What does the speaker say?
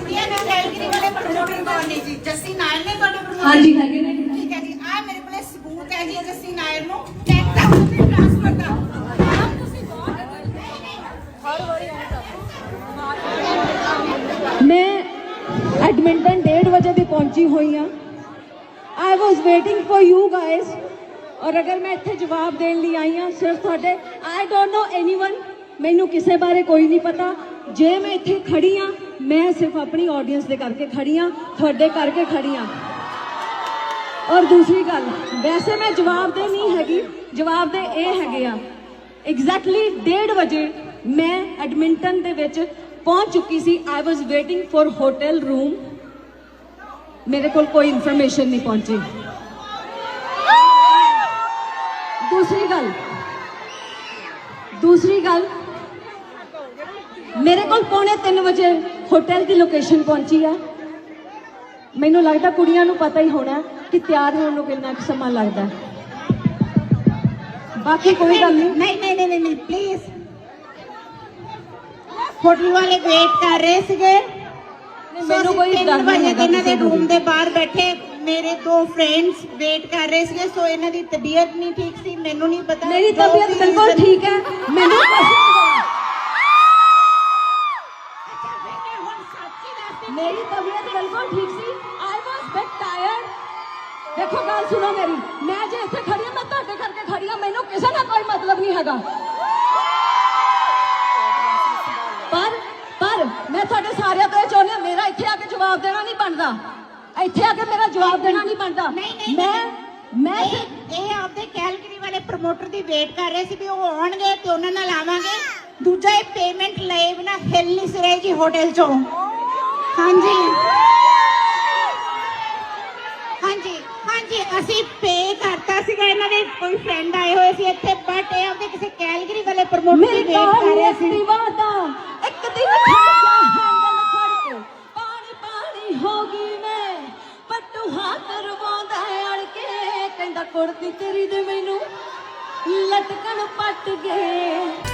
ਇਹ ਮੈਂ ਕੈਲਗਰੀ ਵਾਲੇ ਪ੍ਰਮੋਟਰ ਬੋਲਨੀ ਜੀ। ਜੱਸੀ ਨਾਇਰ ਨੇ ਤੁਹਾਡੇ ਪ੍ਰਮੋਟਰ ਹਾਂਜੀ ਹੈਗੇ ਨੇ। ਠੀਕ ਹੈ ਜੀ। ਆ ਮੇਰੇ ਕੋਲੇ ਸਬੂਤ ਹੈ ਜੀ ਇਹ ਜੱਸੀ ਨਾਇਰ ਨੂੰ। ਚੈੱਕ ਕਰ ਤੁਸੀਂ ਟ੍ਰਾਂਸਫਰ ਦਾ ਆਹ ਤੁਸੀਂ ਬਹੁਤ ਮੈਂ ਐਡਮਿੰਟਨ 1:30 ਵਜੇ ਦੀ ਪਹੁੰਚੀ ਹੋਈ ਆ I was waiting for you guys ਔਰ ਅਗਰ ਮੈਂ ਇੱਥੇ ਜਵਾਬ ਦੇਣ ਲਈ ਆਈ ਆ ਸਿਰਫ ਤੁਹਾਡੇ ਆਈ ਡੋਨਟ ਨੋ ਐਨੀਵਨ ਮੈਨੂੰ ਕਿਸੇ ਬਾਰੇ ਕੋਈ ਨਹੀਂ ਪਤਾ। ਜੇ ਮੈਂ ਇੱਥੇ ਖੜੀ ਆ ਮੈਂ ਸਿਰਫ ਆਪਣੀ ਆਡੀਅנס ਦੇ ਕਰਕੇ ਖੜੀ ਆ, ਤੁਹਾਡੇ ਕਰਕੇ ਖੜੀ ਆ। ਔਰ ਦੂਸਰੀ ਗੱਲ, ਵੈਸੇ ਮੈਂ ਜਵਾਬ ਦੇ ਨਹੀਂ ਹੈਗੀ, ਜਵਾਬ ਦੇ ਇਹ ਹੈਗੇ ਆ। ਐਗਜ਼ੈਕਟਲੀ 1:30 ਵਜੇ ਮੈਂ ਐਡਮਿੰਟਨ ਦੇ ਵਿੱਚ ਪਹੁੰਚ ਚੁੱਕੀ ਸੀ। I was waiting for hotel room ਮੇਰੇ ਕੋਲ ਕੋਈ ਇਨਫੋਰਮੇਸ਼ਨ ਨਹੀਂ ਪਹੁੰਚੀ। ਦੂਸਰੀ ਗੱਲ ਦੂਸਰੀ ਗੱਲ, ਮੇਰੇ ਕੋਲ ਪੌਣੇ 3 ਵਜੇ ਹੋਟਲ ਦੀ ਲੋਕੇਸ਼ਨ ਪਹੁੰਚੀ ਆ। ਮੈਨੂੰ ਲੱਗਦਾ ਕੁੜੀਆਂ ਨੂੰ ਪਤਾ ਹੀ ਹੋਣਾ ਕਿ ਤਿਆਰ ਹੋਣ ਨੂੰ ਕਿੰਨਾ ਕੁ ਸਮਾਂ ਲੱਗਦਾ। ਬਾਕੀ ਕੋਈ ਗੱਲ ਨਹੀਂ। ਨਹੀਂ ਨਹੀਂ ਨਹੀਂ ਨਹੀਂ ਪਲੀਜ਼ ਹੋਟਲ ਵਾਲੇ ਵੇਟ ਕਰ ਰਹੇ ਸੀਗੇ। ਮੈਨੂੰ ਕੋਈ ਡਰ ਨਹੀਂ ਇਹਨਾਂ ਦੇ ਰੂਮ। ਦੇ ਬਾਹਰ ਬੈਠੇ ਮੇਰੇ ਦੋ ਫਰੈਂਡਸ ਵੇਟ ਕਰ ਰਹੇ ਸੀਗੇ। ਸੋ ਇਹਨਾਂ ਦੀ ਤਬੀਅਤ ਨਹੀਂ ਠੀਕ ਸੀ ਮੈਨੂੰ ਨਹੀਂ ਪਤਾ ਮੇਰੀ ਤਬੀਅਤ ਬਿਲਕੁਲ ਠੀਕ ਹੈ। ਮੈਨੂੰ ਦੇਖੋ ਗੱਲ ਸੁਣੋ ਮੇਰੀ। ਮੈਂ ਜੇ ਇੱਥੇ ਖੜੀ ਹਾਂ ਮੈਂ ਤੁਹਾਡੇ ਕਰਕੇ ਖੜੀ ਹਾਂ। ਮੈਨੂੰ ਕਿਸੇ ਨਾਲ ਕੋਈ ਮਤਲਬ ਨਹੀਂ ਹੈਗਾ। ਪਰ ਪਰ ਮੈਂ ਤੁਹਾਡੇ ਸਾਰਿਆਂ ਤੋਂ ਇਹ ਚਾਹੁੰਦੀ ਹਾਂ ਮੇਰਾ ਇੱਥੇ ਆ ਕੇ ਜਵਾਬ ਦੇਣਾ ਨਹੀਂ ਬਣਦਾ। ਇੱਥੇ ਆ ਕੇ ਮੇਰਾ ਜਵਾਬ ਦੇਣਾ ਨਹੀਂ ਬਣਦਾ। ਮੈਂ ਮੈਂ ਇਹ ਆਪਦੇ ਕੈਲਗਰੀ ਵਾਲੇ ਪ੍ਰਮੋਟਰ ਦੀ ਵੇਟ ਕਰ ਰਹੇ ਸੀ ਵੀ ਉਹ ਆਉਣਗੇ ਤੇ ਉਹਨਾਂ ਨਾਲ ਆਵਾਂਗੇ। ਦੂਜਾ ਇਹ ਪੇਮੈਂਟ ਲਏ ਬਿਨਾ ਹਿੱਲ ਨਹੀਂ ਸੀ ਰਹੇ ਜੀ ਹੋਟਲ ਚੋਂ। ਹਾਂਜੀ ਹਾਂਜੀ ਅਸੀਂ ਪੇ ਕਰਤਾ ਸੀਗਾ ਇਹਨਾਂ ਦੇ ਕੋਈ ਫਰੈਂਡ ਆਏ ਹੋਏ ਸੀ ਇੱਥੇ ਬਟ ਇਹ ਆਪਦੇ ਕਿਸੇ ਕੈਲਗਰੀ ਵਾਲੇ ਪ੍ਰਮੋਟਰ ਦੀ ਵੇਟ ਕਰ ਰਹੇ ਸੀ ਇੱਕ ਦਿਨ ਖੜ ਗਿਆ ਹੈਂਡਲ ਫੜ ਕੇ ਪਾਣੀ ਪਾਣੀ ਹੋ ਗਈ ਮੈਂ ਪੱਟੂ ਹੱਥ ਰਵਾਉਂਦਾ ਅੜ ਕੇ। ਕਹਿੰਦਾ ਕੁੜਤੀ ਤੇਰੀ ਦੇ ਮੈਨੂੰ ਲਟਕਣ ਪੱਟ ਗਏ।